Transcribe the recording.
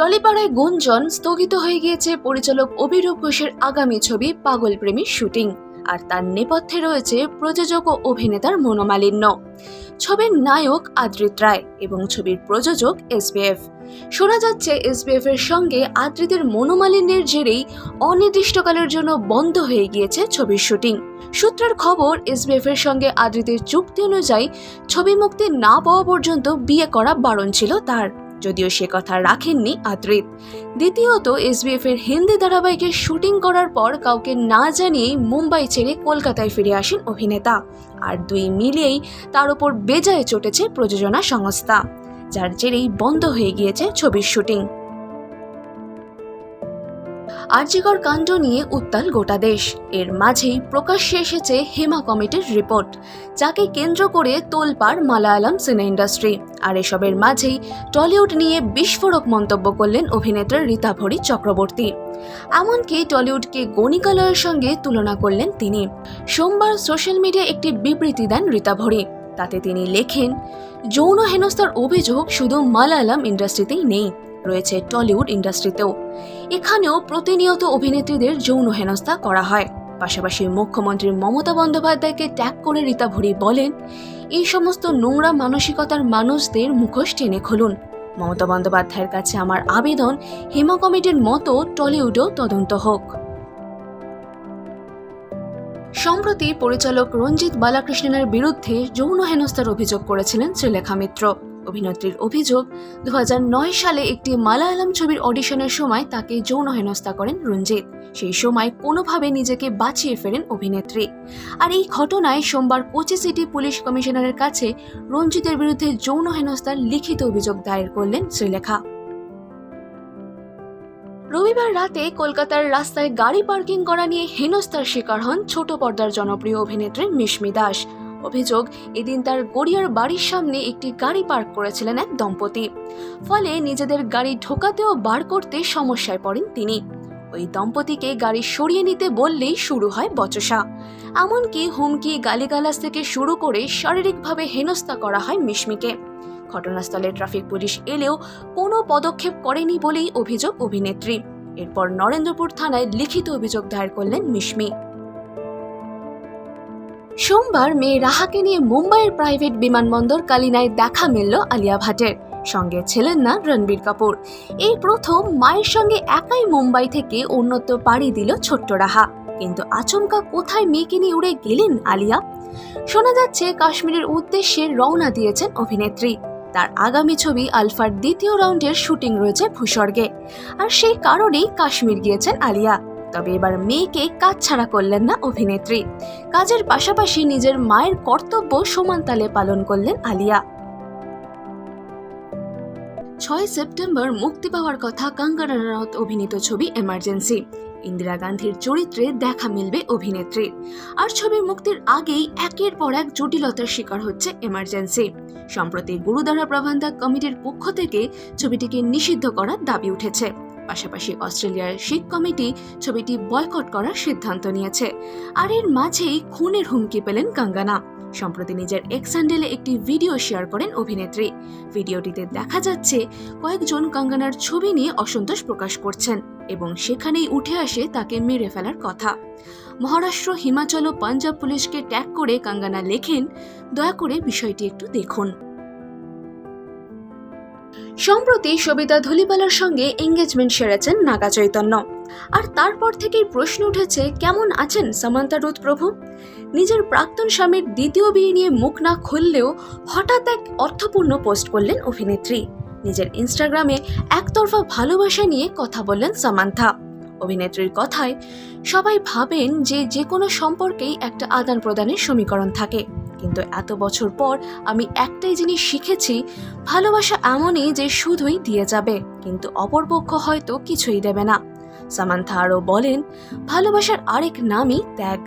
টলিপাড়ায় গুঞ্জন স্থগিত হয়ে গিয়েছে পরিচালক অভিরূপ ঘোষের আগামী ছবি পাগল প্রেমীর শুটিং। আর তার নেপথ্যে রয়েছে প্রযোজক ও অভিনেতার মনোমালিন্য। ছবির নায়ক আদ্রিত রায় এবং ছবির প্রযোজক এসবিএফ। শোনা যাচ্ছে এসবিএফ এর সঙ্গে আদ্রিতের মনোমালিন্যের জেরেই অনির্দিষ্টকালের জন্য বন্ধ হয়ে গিয়েছে ছবির শুটিং। সূত্রের খবর, এসবিএফ এর সঙ্গে আদ্রিতের চুক্তি অনুযায়ী ছবি মুক্তি না পাওয়া পর্যন্ত বিয়ে করা বারণ ছিল তার। যদিও সে কথা রাখেননি আদ্রিত। দ্বিতীয়ত এসবিএফ এর হিন্দি ধারাবাহিকের শুটিং করার পর কাউকে না জানিয়েই মুম্বাই ছেড়ে কলকাতায় ফিরে আসেন অভিনেতা। আর দুই মিলিয়েই তার উপর বেজায় চটেছে প্রযোজনা সংস্থা, যার জেরেই বন্ধ হয়ে গিয়েছে ছবির শুটিং। আর্যিকর কাণ্ড নিয়ে উত্তাল গোটা দেশ। এর মাঝেই প্রকাশ্যে এসেছে হেমা কমিটির রিপোর্ট, যাকে কেন্দ্র করে তোলপাড় মালায়ালাম সিনে ইন্ডাস্ট্রি। আর এসবের মাঝেই টলিউড নিয়ে বিস্ফোরক মন্তব্য করলেন অভিনেত্রী রীতাভরি চক্রবর্তী। এমনকি টলিউডকে গণিকালয়ের সঙ্গে তুলনা করলেন তিনি। সোমবার সোশ্যাল মিডিয়া একটি বিবৃতি দেন রীতাভরি। তাতে তিনি লেখেন, যৌন হেনস্থার অভিযোগ শুধু মালায়ালাম ইন্ডাস্ট্রিতেই নেই। রয়েছে টলিউড ইন্ডাস্ট্রিতেও। এখানেও প্রতিনিয়ত অভিনেত্রীদের যৌন হেনস্থা করা হয়। পাশাপাশি মুখ্যমন্ত্রী মমতা বন্দ্যোপাধ্যায়কে ট্যাগ করে রীতা ভরি বলেন, এই সমস্ত নোংরা মানসিকতার মানুষদের মুখোশ টেনে খুলুন। মমতা বন্দ্যোপাধ্যায়ের কাছে আমার আবেদন, হেমা কমিটির মতো টলিউডও তদন্ত হোক। সম্প্রতি পরিচালক রঞ্জিত বালাকৃষ্ণনের বিরুদ্ধে যৌন হেনস্থার অভিযোগ করেছিলেন শ্রীলেখা মিত্র। অভিনেত্রীর অভিযোগ দু সালে একটি মালায়ালাম ছবির অডিশনের সময় তাকে যৌন হেনস্থা করেন রঞ্জিত। সেই সময় কোনোভাবে নিজেকে বাঁচিয়ে ফেরেন অভিনেত্রী। আর এই ঘটনায় সোমবার কোচি সিটি পুলিশ কমিশনারের কাছে রঞ্জিতের বিরুদ্ধে যৌন হেনস্থার লিখিত অভিযোগ দায়ের করলেন শ্রীলেখা। রবিবার রাতে কলকাতার রাস্তায় গাড়ি পার্কিং করা নিয়ে হেনস্থার শিকার হন ছোট পর্দার জনপ্রিয় অভিনেত্রী মিশমি দাস। অভিযোগ, এদিন তার গড়িয়ার বাড়ির সামনে একটি গাড়ি পার্ক করেছিলেন এক দম্পতি। ফলে নিজেদের গাড়ি ঢোকাতেও বার করতে সমস্যায় পড়েন তিনি। ওই দম্পতিকে গাড়ি সরিয়ে নিতে বললেই শুরু হয় বচসা। এমনকি হুমকি গালিগালাজ থেকে শুরু করে শারীরিকভাবে হেনস্থা করা হয় মিশমিকে। ঘটনাস্থলে ট্রাফিক পুলিশ এলেও কোনো পদক্ষেপ করেনি বলেই অভিযোগ অভিনেত্রী। এরপর নরেন্দ্রপুর থানায় লিখিত অভিযোগ দায়ের করলেন মিশমি। সোমবার মেয়ে রাহাকে নিয়ে মুম্বাইয়ের প্রাইভেট বিমানবন্দর কালিনায় দেখা মিলল আলিয়া ভাটের। সঙ্গে ছিলেন না রণবীর কাপুর। এই প্রথম মায়ের সঙ্গে একাই মুম্বাই থেকে অন্যত্র পাড়ি দিল ছোট্ট রাহা। কিন্তু আচমকা কোথায় মেয়েকে নিয়ে উড়ে গেলেন আলিয়া? শোনা যাচ্ছে কাশ্মীরের উদ্দেশ্যে রওনা দিয়েছেন অভিনেত্রী। তার আগামী ছবি আলফার দ্বিতীয় রাউন্ডের শুটিং রয়েছে ভূস্বর্গে। আর সেই কারণেই কাশ্মীর গিয়েছেন আলিয়া। তবে এবার মেয়েকে কাজ ছাড়া করলেন না অভিনেত্রী। কাজের পাশাপাশি নিজের মায়ের কর্তব্য সমান তালে পালন করলেন আলিয়া। ছয় সেপ্টেম্বর মুক্তি পাওয়ার কথা কাঙ্গনা রানাউত অভিনীত ছবি এমার্জেন্সি। ইন্দিরা গান্ধীর চরিত্রে দেখা মিলবে অভিনেত্রীর আর ছবি মুক্তির আগেই একের পর এক জটিলতার শিকার হচ্ছে এমার্জেন্সি। সম্প্রতি গুরুদ্বারা প্রবন্ধক কমিটির পক্ষ থেকে ছবিটিকে নিষিদ্ধ করার দাবি উঠেছে। পাশাপাশি অস্ট্রেলিয়ার শিখ কমিটি ছবিটি বয়কট করার সিদ্ধান্ত নিয়েছে। আর এর মাঝেই খুনের হুমকি পেলেন কাঙ্গানা। সম্প্রতি নিজের এক্স হ্যান্ডেলে একটি ভিডিও শেয়ার করেন অভিনেত্রী। ভিডিওটিতে দেখা যাচ্ছে, কয়েকজন কাঙ্গানার ছবি নিয়ে অসন্তোষ প্রকাশ করছেন এবং সেখানেই উঠে আসে তাকে মেরে ফেলার কথা। মহারাষ্ট্র, হিমাচল ও পাঞ্জাব পুলিশকে ট্যাগ করে কাঙ্গানা লেখেন, দয়া করে বিষয়টি একটু দেখুন। সম্প্রতি সবিতা ধুলিপালার সঙ্গে এঙ্গেজমেন্ট সেরেছেন নাগা চৈতন্য। আর তারপর থেকেই প্রশ্ন উঠেছে, কেমন আছেন সামান্তা রুথ প্রভু নিজের প্রাক্তন স্বামীর দ্বিতীয় বিয়ে নিয়ে মুখ না খুললেও হঠাৎ এক অর্থপূর্ণ পোস্ট করলেন অভিনেত্রী। নিজের ইনস্টাগ্রামে একতরফা ভালোবাসা নিয়ে কথা বললেন সামান্থা অভিনেত্রীর কথায় সবাই ভাবেন যে যে কোনো সম্পর্কেই একটা আদান প্রদানের সমীকরণ থাকে। কিন্তু এত বছর পর আমি একটাই জিনিস শিখেছি, ভালোবাসা এমনই যে শুধুই দিয়ে যাবে, কিন্তু অপরপক্ষ হয়তো কিছুই দেবে না। সামান্থা আরও বলেন, ভালোবাসার আরেক নামই ত্যাগ।